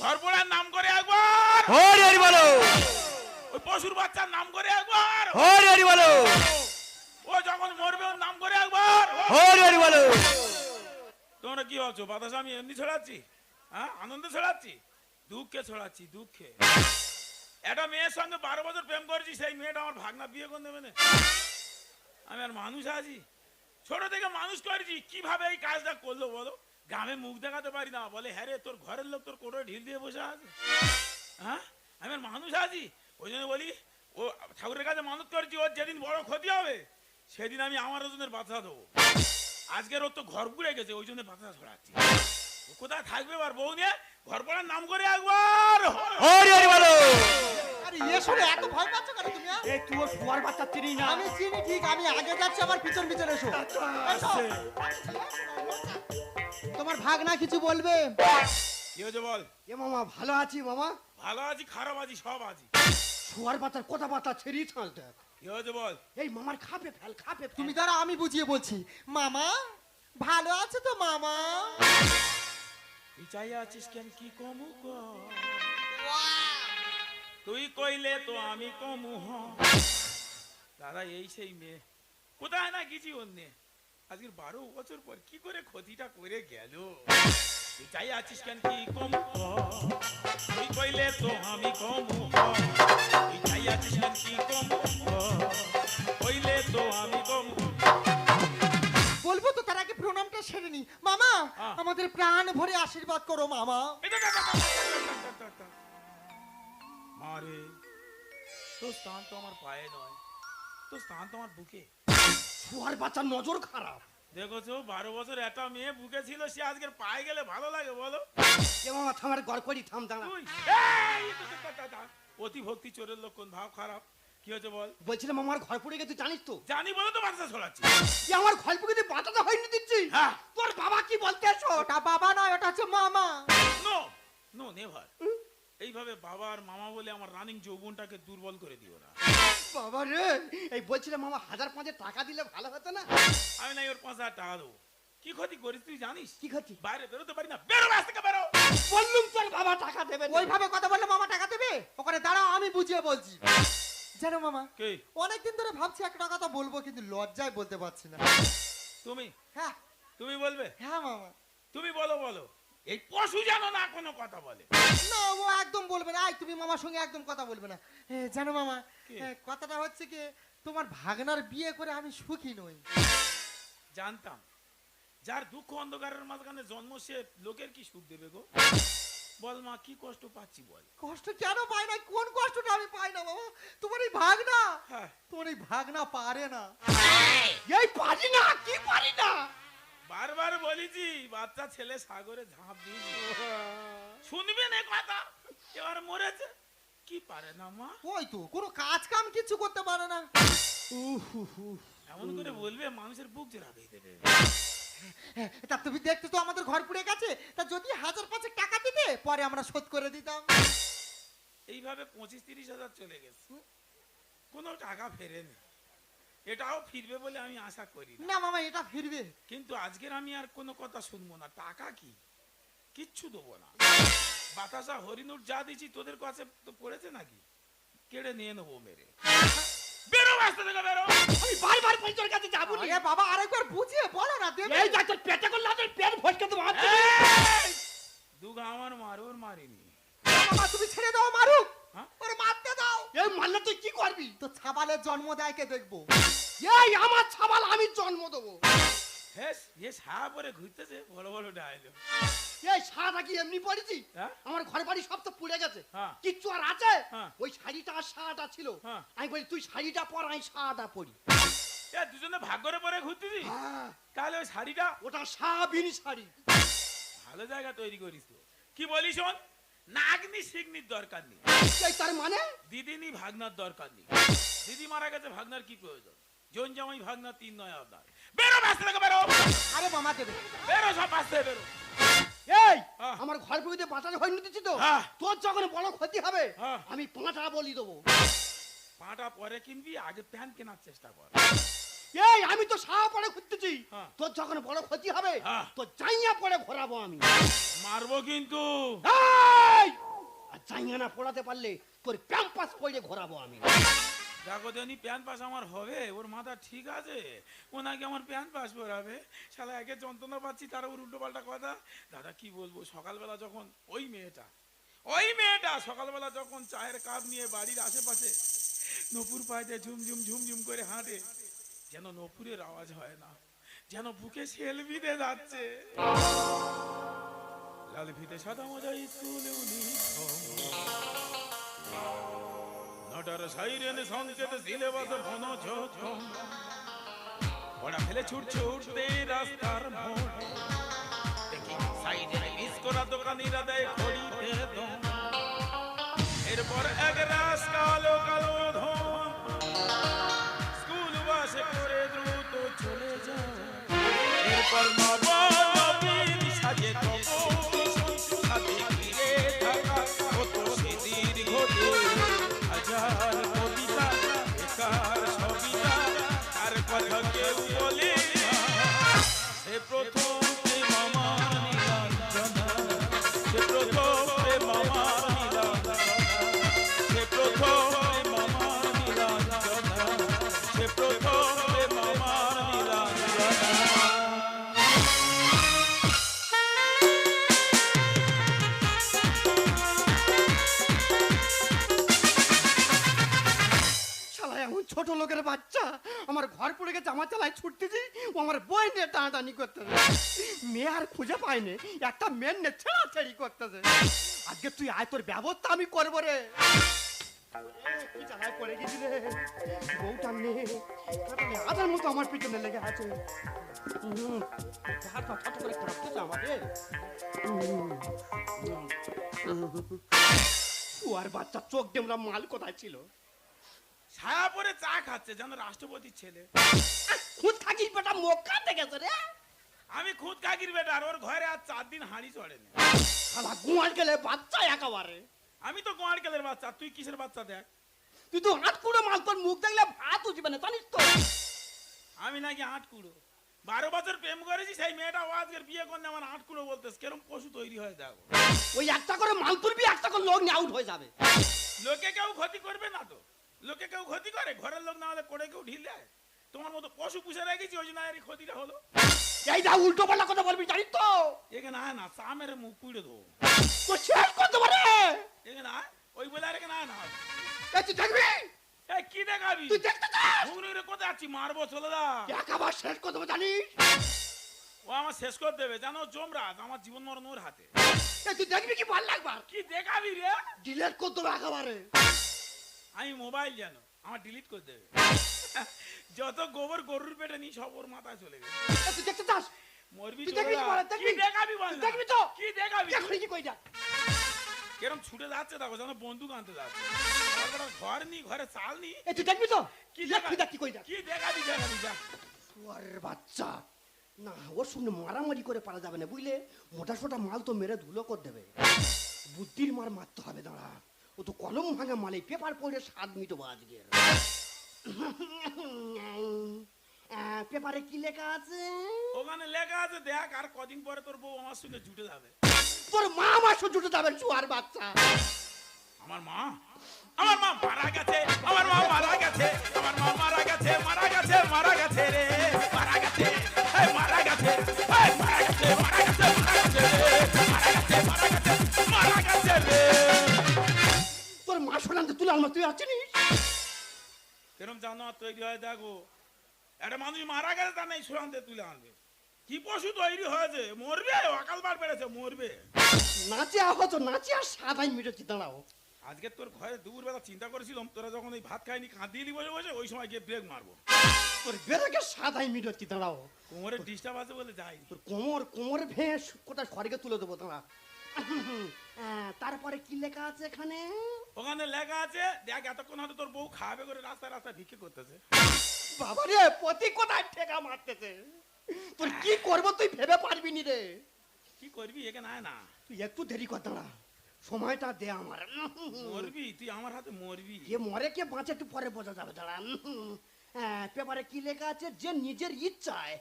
পোড়ার নাম করে একবার। হরি হরি বলো। ওই পশুর বাচ্চার নাম করে একবার। হরি হরি বলো। ও যখন মরবে ওর নাম করে একবার। হরি হরি বলো। তোমরা কি ভাবছ বাতাস আমি এমনি ছড়াচ্ছি? হ্যাঁ আনন্দে ছড়াচ্ছি? দুঃখে ছড়াচ্ছি দুঃখে। একটা মেয়ের সঙ্গে বারো বছর প্রেম করেছি সেই মেয়েটা আমার ভাগনা বিয়ে করে দেবে না। আমি আর মানুষ আছি। ছোট থেকে মানুষ করেছি কীভাবে এই কাজটা করল বলো? গ্রামে মুখ দেখাতে পারি না। বলে হ্যাঁ রে, তোর ঘরের লোক তোর কোটো ঢিল দিয়ে বসে আছে। হ্যাঁ? আমি আর মানুষ আছি। ওই জন্য বলি, ও ঠাকুরের কাছে মানত করেছি, ওর যেদিন বড় ক্ষতি হবে, সেদিন আমি আমার ওজনের বাধা দেবো। আজকের ওর তো ঘর পুড়ে গেছে, ওই জন্য বাধা ছড়াচ্ছি। কোথায় থাকবে এবার বউ নিয়ে? ঘর পড়ার নাম করে একবার। আরে ইয়ে শুনে এত ভয় পাচ্ছ কেন তুমি হ্যাঁ? এই তুই শুয়ার বাচ্চা চিনি না। আমি চিনি ঠিক আমি আগে যাচ্ছি আমার পিছন পিছন এসো। এসো। তোমার ভাগনা কিছু বলবে? কি হয়েছে বল? এ মামা ভালো আছি মামা? ভালো আছি খারাপ আছি সব আছি। শুয়ার বাচ্চার কথা বার্তা ছেড়িয়ে ছাল দেখ কি হয়েছে বল? এই মামার খাপে ফেল খাপে তুমি দ্বারা আমি বুঝিয়ে বলছি। মামা ভালো আছে তো মামা? তুই চাই আছিস কেন কি কমু ক তুই কইলে তো আমি কমু হ দাদা এই সেই মেয়ে কোথায় না গেছি অন্যে আজকের বারো বছর পর কি করে ক্ষতিটা করে গেল তুই চাই আছিস কেন কি কমু তুই কইলে তো আমি কমু তুই চাই আছিস কেন কি কমু কইলে তো আমি কমু বলব তো তার আগে প্রণামটা সেরে নি মামা হ্যাঁ। আমাদের প্রাণ ভরে আশীর্বাদ করো মামা মারে। তোর স্থান তো আমার পায়ে নয় তোর স্থান তো আমার বুকে। শুয়ার বাচ্চার নজর খারাপ। দেখেছ বারো বছর একটা মেয়ে বুকে ছিল সে আজকের পায়ে গেলে ভালো লাগে বলো। এ মামা থামার গড় করি থাম দাঁড়া। তুই অতি ভক্তি চোরের লক্ষণ ভাব খারাপ? কি হয়েছে বল? বলছিলাম আমার ঘর পড়ে গেছে জানিস তো? জানি বলে তো বাচ্চা ছড়াচ্ছি এ আমার ঘর পড়ে বাঁচাতে হয়নি দিচ্ছি। হ্যাঁ। তোর বাবা কি বলতে এসো? ওটা বাবা নয় ওটা হচ্ছে মামা। নো নো নেভার এইভাবে বাবা আর মামা বলে আমার রানিং যৌবনটাকে দুর্বল করে দিও না। বাবা রে এই বলছিলাম মামা হাজার পাঁচের টাকা দিলে ভালো হতো না? আমি নাই ওর পাঁচ হাজার টাকা দেবো। কি ক্ষতি করিস তুই জানিস? কি ক্ষতি? বাইরে বেরোতে পারি না বেরো বাস থেকে বেরো। বললুম তোর বাবা টাকা দেবে ওইভাবে কথা বললে মামা টাকা দেবে? ওখানে দাঁড়াও আমি বুঝিয়ে বলছি। জানো মামা কে? অনেকদিন ধরে ভাবছি একটা কথা বলব কিন্তু লজ্জায় বলতে পারছি না। তুমি? হ্যাঁ। তুমি বলবে? হ্যাঁ মামা। তুমি বলো বলো। এই পশু জানো না কোনো কথা বলে। না ও একদম বলবে না। আই তুমি মামার সঙ্গে একদম কথা বলবে না। এ, জানো মামা কি? এ, কথাটা হচ্ছে কি তোমার ভাগনার বিয়ে করে আমি সুখী নই। জানতাম। যার দুঃখ অন্ধকারের মাঝখানে জন্ম সে লোকের কি সুখ দেবে গো? বল মা কি কষ্ট পাচ্ছি বল। কষ্ট কেন পাই না? কোন কষ্টটা আমি পাই না বাবা তোমার এই ভাগনা? হ্যাঁ। তোমার এই ভাগনা পারে না। এই পারি না কি পারি না? বারবার বলেছি বাচ্চা ছেলে সাগরে ঝাঁপ দিয়েছি। শুনবে না কথা? এবার মরেছে। কি পারে না মা? ওই তো কোনো কাজ কাম কিছু করতে পারে না। এমন করে বলবে মানুষের বুক জোড়া দিয়ে দেবে হ্যাঁ, তা তুমি দেখতে তো আমাদের ঘর পুড়ে গেছে। তা যদি হাজার পাঁচেক টাকা দিতে পরে আমরা শোধ করে দিতাম। এইভাবে পঁচিশ তিরিশ হাজার চলে গেছে। কোনো টাকা ফেরেনি। এটাও ফিরবে বলে আমি আশা করি না। মামা এটা ফিরবে। কিন্তু আজকের আমি আর কোনো কথা শুনব না। টাকা কি? কিচ্ছু দেবো না। বাতাসা হরিণুর যা দিচ্ছি তোদের কাছে তো পড়েছে নাকি? কেড়ে নিয়ে নেব মেরে। বেরো রাস্তা থেকে বেরো। আমি বারবার কাছে যাব না। আরে বাবা আরেকবার বুঝিয়ে বলো না দেবে। এই যা তোর পেটে করলে তোর পেট দুগা আমার মারোর মারিনি। মামা তুমি ছেড়ে দাও মারুক হ্যাঁ? ওরে মারতে দাও এই মারলে তুই কি করবি? তো ছাবালের জন্ম দেয় কে দেখব? এই আমার ছাবাল আমি জন্ম দেবো। হ্যাঁ সাহা পরে ঘুরতেছে বড় বড় ডায়লগ এই শাড়িটা কি এমনি পড়েছি? আমার ঘর বাড়ি সব তো পুড়ে গেছে। হ্যাঁ। কিচ্ছু আর আছে? হ্যাঁ। ওই শাড়িটা আর শাড়িটা ছিল। হ্যাঁ। আমি বলি তুই শাড়িটা পর আমি শাড়িটা পরি। এ দুজনে ভাগ করে পরে ঘুরতেছি? হ্যাঁ, তাহলে ওই শাড়িটা? ওটা সাবিন শাড়ি। ভালো জায়গা তৈরি করিস কি বলিস শোন? নাগনি শিগনির দরকার নেই। তার মানে? দিদিনি ভাগনার দরকার নেই। দিদি মারা গেছে ভাগনার কি প্রয়োজন? জন জামাই ভাগনা তিন নয় আপনার বেরো ব্যস্ত থেকে বেরো। আরে মামা দেবে বেরো সব পাশে বেরো। এই হ্যাঁ। আমার ঘর পুড়িতে বাঁচাতে হয়নি দিচ্ছি তো? হ্যাঁ। তোর যখন বড় ক্ষতি হবে হ্যাঁ। আমি পাঁচটা বলি দেবো। পাটা পরে কিনবি আগে প্যান্ট কেনার চেষ্টা কর। এই আমি তো সাহা পরে ঘুরতেছি হ্যাঁ। তোর যখন বড় ক্ষতি হবে হ্যাঁ। তো জাইয়া পরে ঘোরাবো আমি। মারবো কিন্তু। এই! আইঙ্গানা পড়াতে পারলে তোর প্যাম্পাস পড়ে ঘোরাবো আমি। দেখো দেনি প্যান্ট পাস আমার হবে ওর মাথা ঠিক আছে। ও নাকি আমার প্যান্ট পাস পরাবে শালা একে যন্ত্রণা পাচ্ছি তার ওর উল্টো পাল্টা কথা। দাদা কি বলব? সকালবেলা যখন ওই মেয়েটা ওই মেয়েটা সকালবেলা যখন চায়ের কাপ নিয়ে বাড়ির আশেপাশে নপুর পায়ে ঝুমঝুম ঝুমঝুম করে হাঁটে যেন নপুরের আওয়াজ হয় না, যেন বুকে সেলফি দিয়ে যাচ্ছে। লাল ফিতে সাদা মজা নটার সাইরেন সংকেত ওরা ফেলে রাস্তার দেখি সাইডে মিস করা দোকানিরা দেয় দম। এরপর এক রাস কালো কালো এরপর পড়ে আমার চালায় ছুটতেছি ও আমার বই নিয়ে টানাটানি করতেছে। মেয়ে আর খুঁজে পাইনি একটা মেন নিয়ে ছেড়াছেড়ি করতেছে। আজকে তুই আয়, তোর ব্যবস্থা আমি করব রে। আর বাচ্চা চোখ ডেমরা মাল কোথায় ছিল? ছায়া পরে চা খাচ্ছে যেন রাষ্ট্রপতির ছেলে। খুদ থাকিস বেটা মক্কা গেছে রে। আমি খুদ কাকির বেটা আর ওর ঘরে আর চার দিন হাঁড়ি চড়েনি। শালা গুয়ার গেলে বাচ্চা একেবারে। আমি তো গোয়ার কেলের বাচ্চা তুই কিসের বাচ্চা দেখ? তুই তো হাত কুড়ো মাল তোর মুখ দেখলে ভাত উঠবে না জানিস তো। আমি নাকি আট কুড়ো। বারো বছর প্রেম করেছি সেই মেয়েটা ও আজকের বিয়ে করলে আমার আট কুড়ো বলতেস কেরম পশু তৈরি হয়ে দেখো। ওই একটা করে মাল তুলবি একটা করে লোক নিয়ে আউট হয়ে যাবে। লোকে কেউ ক্ষতি করবে না তো। লোকে কেউ ক্ষতি করে? ঘরের লোক না হলে করে কেউ ঢিল দেয়? তোমার মতো পশু পুষে রেখেছি ওই জন্য আর এই ক্ষতিটা হলো। এই যা উল্টো পাল্টা কথা বলবি জানিস তো? এখানে আয় না চা মেরে মুখ পুড়ে দেবো। তো শেষ করতে পারে? এখানে আয় ওই বলে আর এখানে আয় না। তুই দেখবি? এই কি দেখাবি? তুই দেখতে চাস? ঘুগনি কোথায় যাচ্ছি মারবো চলে যা। একেবার শেষ করতে পারবে জানিস? ও আমার শেষ করে দেবে জানো জমরাজ আমার জীবন মরণ ওর হাতে। তুই দেখবি কি ভালো লাগবার কি দেখাবি রে? ডিলেট করতে হবে একেবারে। আমি মোবাইল যেন আমার ডিলিট করে দেবে। যত গোবর গরুর পেটে নি সব ওর মাথায় চলে গেছে। তুই দেখতে চাস? মরবি তুই দেখবি দেখবি? দেখাবি বল দেখবি তো? কি দেখাবি? এখনই কি কই যা কেরম ছুটে যাচ্ছে দেখো যেন বন্দুক আনতে যাচ্ছে। ঘর নি ঘরে চাল নি। এই তুই দেখবি তো? কি কি দেখ কি কই যা কি দেখাবি দেখাবি যা শুয়ারের বাচ্চা। না ওর সঙ্গে মারামারি করে পারা যাবে না বুঝলে? মোটা সোটা মাল তো মেরে ধুলো করে দেবে। বুদ্ধির মার মারতে হবে দাঁড়া। ও তো কলম ভাঙা মালে পেপার পড়ে স্বাদ মিটবো আজকে পেপারে কি লেখা আছে ওখানে লেখা আছে দেখ আর কদিন পরে তোর বউ আমার সঙ্গে জুটে যাবে তোর মা আমার সহ্য জুটে যাবে শুয়ার বাচ্চা আমার মা আমার মা মারা গেছে আমার মা মারা গেছে আমার মা মারা গেছে মারা গেছে মারা গেছে রে মারা গেছে এই মারা গেছে এই মারা গেছে মারা গেছে মারা গেছে মারা গেছে মারা গেছে মারা গেছে রে মা শোনাতে তুই আলমা তুই আছিস? এরম জানোয়ার তৈরি হয় দেখো? একটা মানুষ মারা গেছে তা নেই সুরান্তে তুলে আনবে। কি পশু তৈরি হয়েছে? মরবে? অকাল বার বেড়েছে মরবে। নাচে আহত নাচে আর সাদাই মিটেছি দাঁড়াও। আজকে তোর ঘরে দুপুরবেলা চিন্তা করেছিলাম তোরা যখন ওই ভাত খাইনি কাঁদিয়ে বসে বসে ওই সময় গিয়ে ব্রেক মারবো। তোর বেরোকে সাদাই মিটেছি দাঁড়াও। কোমরে ডিস্টার্ব আছে বলে যাই তোর কোমর কোমর ভেস কোথায় খড়গে তুলে দেবো দাঁড়া। তারপরে কি লেখা আছে এখানে? ওখানে লেখা আছে দেখ এতক্ষণ হয়তো তোর বউ খাবে করে রাস্তায় রাস্তায় ভিক্ষে করতেছে। বাবা রে পতি কোথায় ঠেকা মারতেছে? তোর কি করব তুই ভেবে পারবি নি রে? কি করবি এখানে আয় না। তুই একটু দেরি কর দাঁড়া। সময়টা দে আমার। মরবি তুই আমার হাতে মরবি। কে মরে কে বাঁচে একটু পরে বোঝা যাবে দাঁড়া। পেপারে কি লেখা আছে? যে নিজের ইচ্ছায়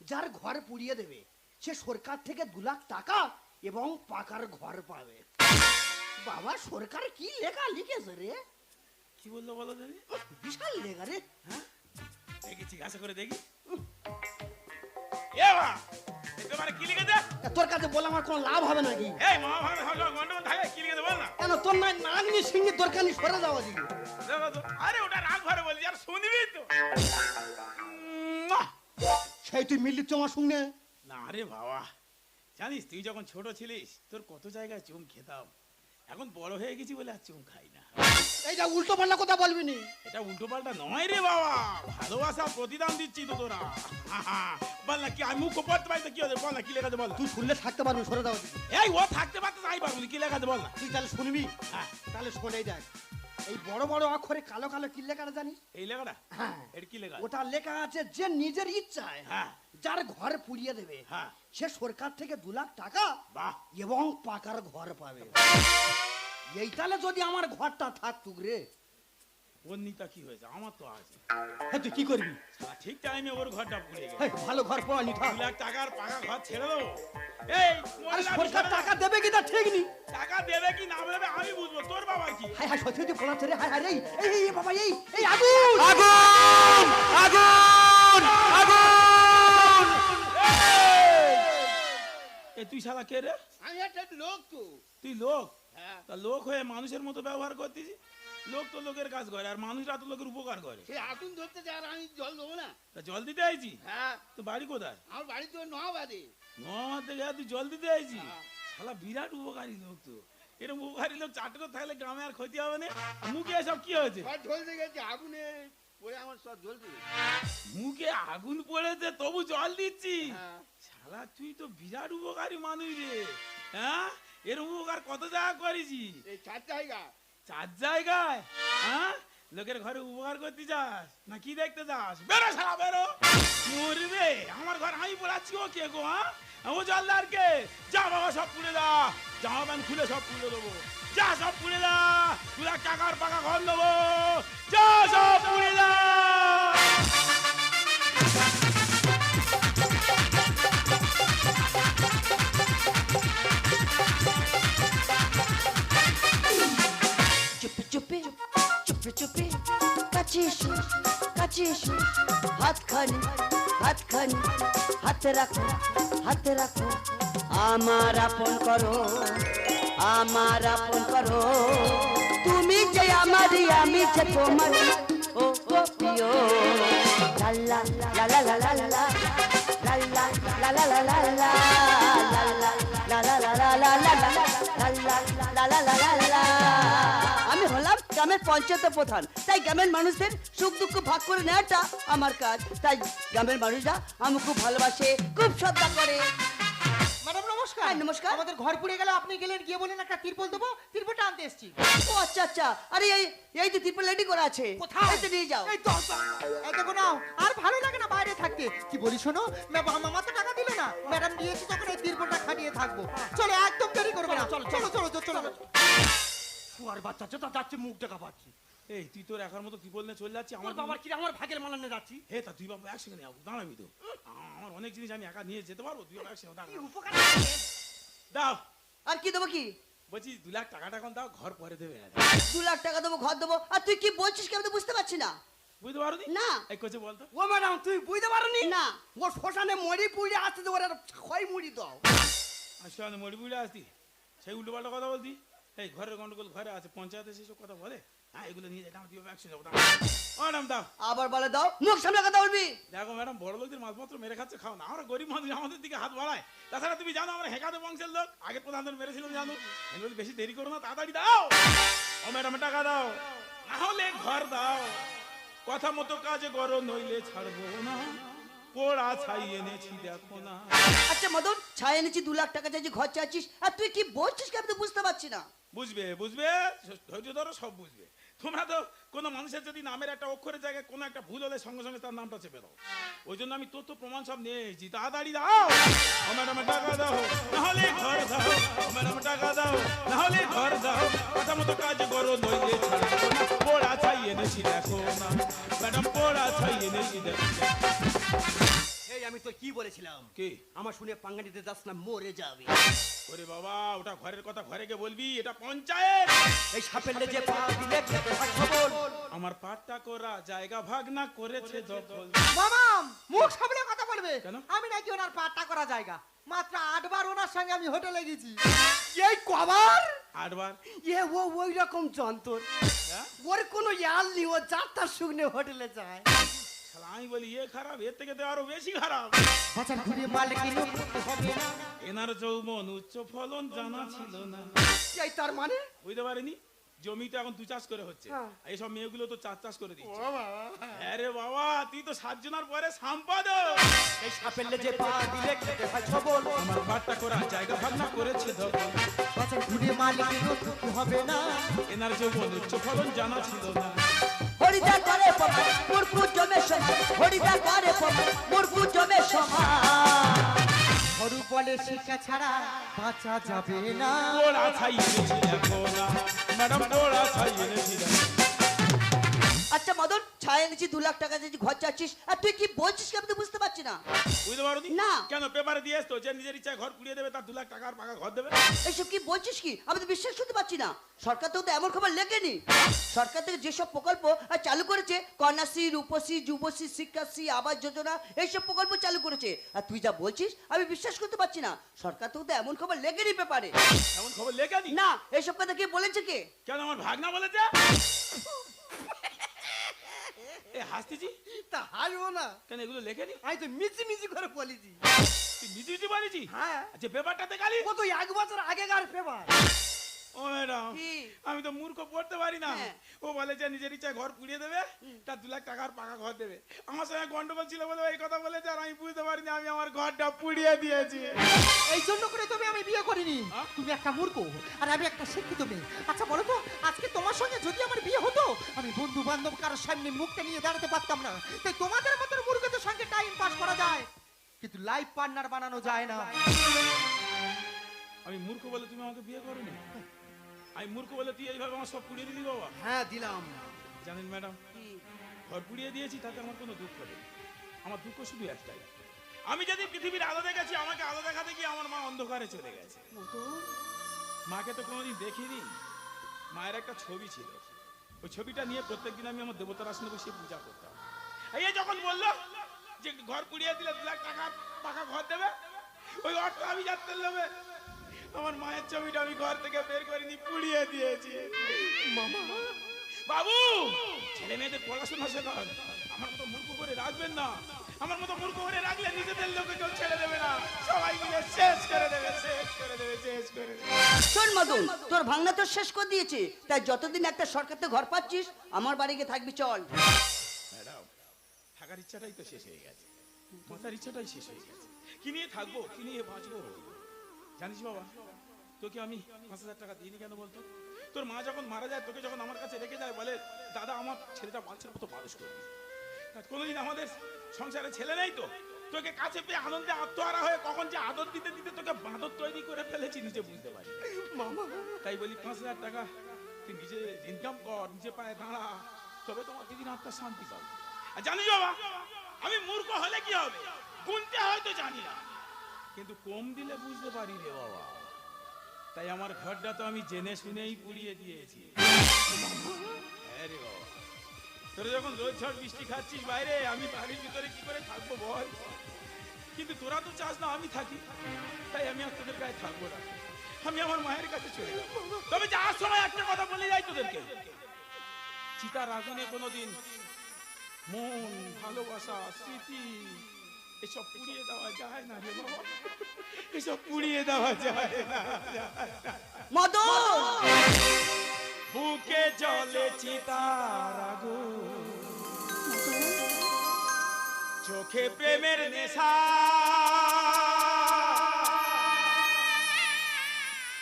যার ঘর পুড়িয়ে দেবে সে সরকার থেকে দু লাখ টাকা এবং পাকার ঘর পাবে। বাবা সরকার কি লেখা লিখেছে রে? কি বলল বলো দেখি। বিশাল লেখা রে দেখি জিজ্ঞাসা করে দেখি। এ বা তোমার কি লিখেছে? তোর কাছে বলে আমার কোনো লাভ হবে নাকি? এই মহাভারত হাসা গন্ডগোল থাকে কি লিখেছে বল না? কেন তোর নাই নাগনি সিংহে দরকার নেই সরে যাওয়া দিকে আরে ওটা রাগ ভরে বলছি আর শুনবি তো! সেই তুই মিললি তোমার সঙ্গে? না রে বাবা জানিস তুই যখন ছোট ছিলিস তোর কত জায়গায় চুম খেতাম। এখন বড় হয়ে গেছি বলে আর চুম খাই না। এই যা উল্টো পাল্টা কথা বলবি নি। এটা উল্টো পাল্টা নয় রে বাবা। ভালোবাসা প্রতিদান দিচ্ছি তো তোরা। বল না কি আমি মুখ পড়তে পারি তো কি হচ্ছে বল না কি লেখা আছে বল। তুই শুনলে থাকতে পারবি সরে দিকে এই ও থাকতে পারতে যাই পারব কি লেখা আছে বল না। তুই তাহলে শুনবি? হ্যাঁ তাহলে শোনেই দেখ। এই বড় বড় অক্ষরে কালো কালো কি লেখাটা জানিস? এই লেখাটা? হ্যাঁ। এটা কি লেখা ওটা লেখা আছে যে নিজের ইচ্ছায়। হ্যাঁ যার ঘর পুড়িয়ে দেবে হ্যাঁ। সে সরকার থেকে দু লাখ টাকা বাহ। এবং পাকার ঘর পাবে। এইটালে যদি আমার ঘরটা থাকতুক রে। ওর নিতা কি হয়েছে? আমার তো আছে। হ্যাঁ তুই কি করবি? ঠিক টাইমে ওর ঘরটা পুড়ে গেছে ভালো ঘর পাওয়া নি থাক। দু লাখ টাকার পাকা ঘর ছেড়ে দেবো। এই আরে সরকার টাকা দেবে কি তা ঠিক নি টাকা দেবে কি না দেবে আমি বুঝব। তোর বাবা কি? হাই হাই সত্যি তুই পড়াচ্ছে রে রে এই, এই এই বাবা এই এই আগুন! আগুন! আগুন! আগুন! তুই শালা কে রে? আমি একটা লোক তো। তুই লোক? হ্যাঁ। তা লোক হয়ে মানুষের মতো ব্যবহার করতেছি লোক তো লোকের কাজ করে আর মানুষরা তো লোকের উপকার করে। সে আগুন ধরতে যায় আর আমি জল দেবো না। তা জল দিতে আইছি? হ্যাঁ। তো বাড়ি কোথায়? আমার বাড়ি তো নবাদে নোয়ামার থেকে তুই জল দিতে আইছি? শালা বিরাট উপকারী লোক তো। এরকম উপকারী লোক চারটে লোক থাকলে গ্রামে আর ক্ষতি হবে না। মুখে এসব কি হয়েছে? সব জ্বলতে গেছে আগুনে। পড়ে আমার সব। মুখে আগুন পড়েছে তবু জল দিচ্ছি। হ্যাঁ। শালা তুই তো বিরাট উপকারী মানুষ রে। হ্যাঁ? এরকম উপকার কত জায়গা করেছি? এই চার জায়গা। চার জায়গায়? হ্যাঁ? লোকের ঘরে উপকার করতে যাস না কি দেখতে যাস? বেরো সারা বেরো। মরবে। আমার ঘর আমি বলাচ্ছি ও কে গো হ্যাঁ? ও জলদার কে যা বাবা সব পুড়ে দা। জামা প্যান্ট খুলে সব পুড়ে দেবো। যা সব পুড়ে দা। লাখ টাকার পাকা ঘর দেবো যা সব পুড়ে দা। কাছে এসো হাতখানি হাতখানি হাতে রাখো হাতে রাখো আমার আপন করো আমার আপন করো তুমি যে আমারই আমি যে তোমার ও ও প্রিয় লাল্লা লা লা লা লা লা লাল্লা লা লা লা লা লা লাল্লা লা লা লা লা লা লা লাল্লা লা লা লা লা লা আমি হলাম গ্রামের পঞ্চায়েত প্রধান। তাই গ্রামের মানুষদের সুখ দুঃখ ভাগ করে নেওয়াটা আমার কাজ। তাই গ্রামের মানুষরা আমি খুব ভালোবাসে খুব শ্রদ্ধা করে। ম্যাডাম নমস্কার। হ্যাঁ, নমস্কার। আমাদের ঘর পুড়ে গেলে আপনি গেলেন গিয়ে বলেন একটা তিরপল দেবো তিরপলটা আনতে এসেছি। ও আচ্ছা আচ্ছা। আরে এই এই তো ত্রিপল রেডি করা আছে কোথায়? এই তো নিয়ে যাও। এই তো এই দেখো নাও আর ভালো লাগে না বাইরে থাকতে। কি বলি শোনো ম্যাডাম মামা তো টাকা দিল না। ম্যাডাম দিয়েছি তখন এই তিরপলটা খাটিয়ে থাকব। চলো একদম দেরি করবে না। চলো চলো চলো। চলো। শুয়ার বাচ্চা চেতা যাচ্ছে মুখ দেখা পাচ্ছি। এই তুই তোর একার মতো কি বললে? চলে যাচ্ছি আমার বাবার কি আমার ভাগের মালানে যাচ্ছি? হে তা তুই বাবু একসঙ্গে নিয়ে দাঁড়াবি তো। আমার অনেক জিনিস আমি একা নিয়ে যেতে পারব তুই একসঙ্গে দাঁড়া। উপকার দাও। আর কি দেবো কি? বলছি দু লাখ টাকাটা এখন দাও ঘর পরে দেবে। দু লাখ টাকা দেবো ঘর দেবো। আর তুই কি বলছিস কি আমি তো বুঝতে পারছি না। বুঝতে পারো না। এই কোচে বলতো ও ম্যাডাম তুই বুঝতে পারোনি? না। ও শ্মশানে মরি পুড়ে আসতে দেবো ক্ষয় মুড়ি দাও। আসলে মরি বুড়ে আসতি সেই উল্টো পাল্টা কথা বলতি। এই ঘরের গন্ডগোল ঘরে আছে পঞ্চায়েতে সেসব কথা বলে? হ্যাঁ এগুলো নিয়ে যেতাম তুই বাবু একসঙ্গে যাব। ও ম্যাডাম দাও। আবার বলে দাও মুখ সামনে কথা বলবি। দেখো ম্যাডাম বড় লোকদের মালপত্র মেরে খাচ্ছে খাও না। আমরা গরিব মানুষ আমাদের দিকে হাত বাড়ায়। তাছাড়া তুমি জানো আমরা হেকাতে বংশের লোক। আগে প্রধানদের মেরেছিলাম জানো। বলি বেশি দেরি করো না তাড়াতাড়ি দাও। ও ম্যাডাম টাকা দাও। না হলে ঘর দাও। কথা মতো কাজে করো নইলে ছাড়বো না। পোড়া ছাই এনেছি দেখো না। আচ্ছা মদন ছায় এনেছি দু লাখ টাকা চাইছি ঘর চাইছিস। আর তুই কি বলছিস কি আমি তো বুঝতে পারছি না। বুঝবে বুঝবে? ধৈর্য ধরো, সব বুঝবে। তোমরা তো কোনো মানুষের যদি নামের একটা অক্ষরের জায়গায় কোনো একটা ভুল হলে সঙ্গে সঙ্গে তার নামটা চেপে দাও। ওই জন্য আমি তথ্য প্রমাণ সব নিয়ে এসেছি। তাড়াতাড়ি দাও! ও ম্যাডাম টাকা দাও। নাহলে ঘর দাও। ও ম্যাডাম টাকা দাও। নাহলে ঘর দাও। কথা মতো কাজ করো, নইলে ছাড়বো না। পোড়া ছাই এনেছি দেখো না। ম্যাডাম, পোড়া ছাই এনেছি দেখো। এই আমি তো কি বলেছিলাম? কি? আমার শুনে পাঙ্গা নিতে যাস না মরে যাবে। ওরে বাবা ওটা ঘরের কথা ঘরে গিয়ে বলবি এটা পঞ্চায়েত। এই সাপেলে যে পা দিলে আমার পাট্টা করা জায়গা ভাগ না করেছে দখল। মামাম মুখ সামলে কথা বলবে। কেন? আমি নাকি ওনার পাট্টা করা জায়গা। মাত্র আটবার ওনার সঙ্গে আমি হোটেলে গেছি। এই কবার? আটবার? এ ও ওই রকম যন্ত্র হ্যাঁ? ওর কোনো ইয়াল নেই ও যাত্রার শুকনে হোটেলে যায়। শালা আমি বলি এ খারাপ এর থেকে তো আরও বেশি খারাপ। বাজার ঘুরে মাল কিনো হবে না। এনার যৌবন উচ্চ ফলন জানা ছিল না। এই তার মানে? বুঝতে পারিনি? জমিতে এখন দু চাষ করে হচ্ছে। হ্যাঁ। এইসব মেয়েগুলো তো চার চাষ করে দিচ্ছে। আরে বাবা। তুই তো সাতজনের পরে সম্পাদক। এই সাপেলে যে পা দিলে খেতে হয় সবল আমার বাট্টা করা জায়গা ভাগনা করেছে দখল বাজার ঘুরে মাল কিনো করতে হবে না। এনার যৌবন উচ্চ ফলন জানা ছিল না। হরিদা করে মুরকু জমে হরিদা করে পমা জমে সমান হরু বলে শিক্ষা ছাড়া বাঁচা যাবে না। পোড়া ছাই এনেছি এখন ম্যাডাম পোড়া ছাই এনেছি আচ্ছা মদন ছায় এনেছি দু লাখ টাকা যদি ঘর চাচ্ছিস। আর তুই কি বলছিস কি আমি তো বুঝতে পারছি না। বুঝতে পারো না। কেন পেপারে দিয়ে আসতো যে নিজের ইচ্ছায় ঘর কুড়িয়ে দেবে তার দু লাখ টাকার পাকা ঘর দেবে? এইসব কি বলছিস কি? আমি তো বিশ্বাস করতে পারছি না। সরকার তো এমন খবর লেখেনি। সরকার থেকে যেসব প্রকল্প চালু করেছে কন্যাশ্রী রূপশ্রী যুবশ্রী শিক্ষাশ্রী আবাস যোজনা এইসব প্রকল্প চালু করেছে। আর তুই যা বলছিস আমি বিশ্বাস করতে পারছি না। সরকার তো এমন খবর লেখেনি পেপারে। এমন খবর লেখা নি না এইসব কথা কে বলেছে কে? কেন আমার ভাগনা বলেছে? এ হাসতেছি তা হাসবো না। কেন এগুলো লেখেনি? আমি তো মিচি মিচি করে বলেছি। তুই মিচি নিজে বলেছি? হ্যাঁ। যে পেপারটাতে গালি ও তো এক বছর আগেকার পেপার ও ম্যাডাম আমি তো মূর্খ পড়তে পারি না। হ্যাঁ। ও বলে যে নিজের ইচ্ছায় ঘর পুড়িয়ে দেবে তার দু লাখ টাকার পাকা ঘর দেবে। আমার সঙ্গে গন্ডগোল ছিল বলে এই কথা বলেছে আর আমি বুঝতে পারিনি আমি আমার ঘরটা পুড়িয়ে দিয়েছি। এই জন্য করে তুমি আমি বিয়ে করিনি? তুমি একটা মূর্খ আর আমি একটা শিক্ষিত মেয়ে। আচ্ছা বলো তো আজকে তোমার সঙ্গে যদি আমার বিয়ে হতো আমি বন্ধু বান্ধব কারোর সামনে মুখটা নিয়ে দাঁড়াতে পারতাম না। তাই তোমাদের মতো মূর্খদের সঙ্গে টাইম পাস করা যায়। কিন্তু লাইফ পার্টনার বানানো যায় না। আমি মূর্খ বলে তুমি আমাকে বিয়ে করনি? আমি মূর্খ বলে তুই এইভাবে আমার সব পুড়িয়ে দিলি বাবা? হ্যাঁ দিলাম। জানেন ম্যাডাম ঘর পুড়িয়ে দিয়েছি তাতে আমার কোনো দুঃখ নেই। আমার দুঃখ শুধু একটাই। আমি যদি পৃথিবীর আলো দেখেছি আমাকে আলো দেখাতে গিয়ে আমার মা অন্ধকারে চলে গেছে। মাকে তো কোনোদিন দেখিনি। মায়ের একটা ছবি ছিল। ওই ছবিটা নিয়ে প্রত্যেকদিন আমি আমার দেবতার আসনে বসে পূজা করতাম। এই যখন বলল যে ঘর পুড়িয়ে দিলে দু লাখ টাকা পাকা ঘর দেবে ওই অর্থ আমি যাতে নেবে আমার মায়ের ছবিটা আমি ঘর থেকে বের করিনি পুড়িয়ে দিয়েছি। মামা বাবু ছেলে মেয়েদের পড়াশোনা শেখান। আমার মতো মূর্খ করে রাখবেন না। আমার মতো মূর্খ করে রাখলে নিজেদের লোকে কেউ ছেড়ে দেবে না। সবাই মিলে শেষ করে দেবে শেষ করে দেবে শেষ করে দেবে। শোন মদন তোর ভাঙনা তো শেষ করে দিয়েছে। তাই যতদিন একটা সরকার থেকে ঘর পাচ্ছিস আমার বাড়ি গিয়ে থাকবি চল। ম্যাডাম থাকার ইচ্ছাটাই তো শেষ হয়ে গেছে। বাঁচার ইচ্ছাটাই শেষ হয়ে গেছে। কি নিয়ে থাকব কি নিয়ে বাঁচবো? জানিস বাবা তোকে আমি পাঁচ হাজার টাকা দিইনি কেন বলতো? তোর মা যখন মারা যায় তোকে যখন আমার কাছে রেখে যায় বলে দাদা আমার ছেলেটা বাচ্চার মতো মানুষ করবি আর কোনোদিন আমাদের সংসারে ছেলে নেই তো? তোকে কাছে পেয়ে আনন্দে আত্মহারা হয়ে কখন যে আদর দিতে দিতে তোকে বাঁদর তৈরি করে ফেলেছি নিজে বুঝতে পারি মামা। তাই বলি পাঁচ হাজার টাকা তুই নিজে ইনকাম কর নিজে পায়ে দাঁড়া। তবে তোমার দিদির আত্মার শান্তি পাবে। আর জানিস বাবা আমি মূর্খ হলে কি হবে? গুনতে হয়তো জানি না। কিন্তু কম দিলে বুঝতে পারি রে বাবা। তাই আমার ঘরটা তো আমি জেনে শুনেই পুড়িয়ে দিয়েছি। হ্যাঁ তোরা যখন রোজ ঝড় বৃষ্টি খাচ্ছিস বাইরে, আমি বাড়ির ভিতরে কি করে থাকব বল? কিন্তু তোরা তো চাস না আমি থাকি। তাই আমি আর তোদের গায়ে থাকব না। আমি আমার মায়ের কাছে চলে যাব। তবে যাওয়ার সময় একটা কথা বলে যাই তোদেরকে। চিতার আগুনে কোনোদিন মন, ভালোবাসা, স্মৃতি এসব পুড়িয়ে দেওয়া যায় না রে বাবা। এসব পুড়িয়ে দেওয়া যায় না মদন! বুকে জলে চিতার আগুন। চোখে প্রেমের নেশা।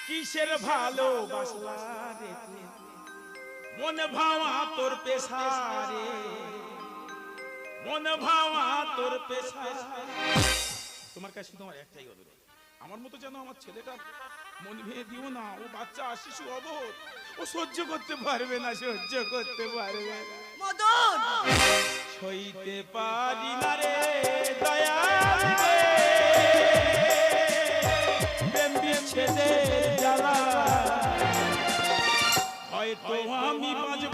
কিসের ভালোবাসলা রে? মন ভাওয়া তোর পেশা রে। মন ভাওয়া তোর পেশা তোমার কাছে আমার একটাই অনুরোধ। আমার মতো যেন আমার ছেলেটা মন ভেঙে দিও না ও বাচ্চা শিশু অবোধ। ও সহ্য করতে পারবে না সহ্য করতে পারবে না। মদন! সইতে পারি না রে দয়াল রে। প্রেম বিচ্ছেদের জ্বালা। হয়তো আমি বাঁচব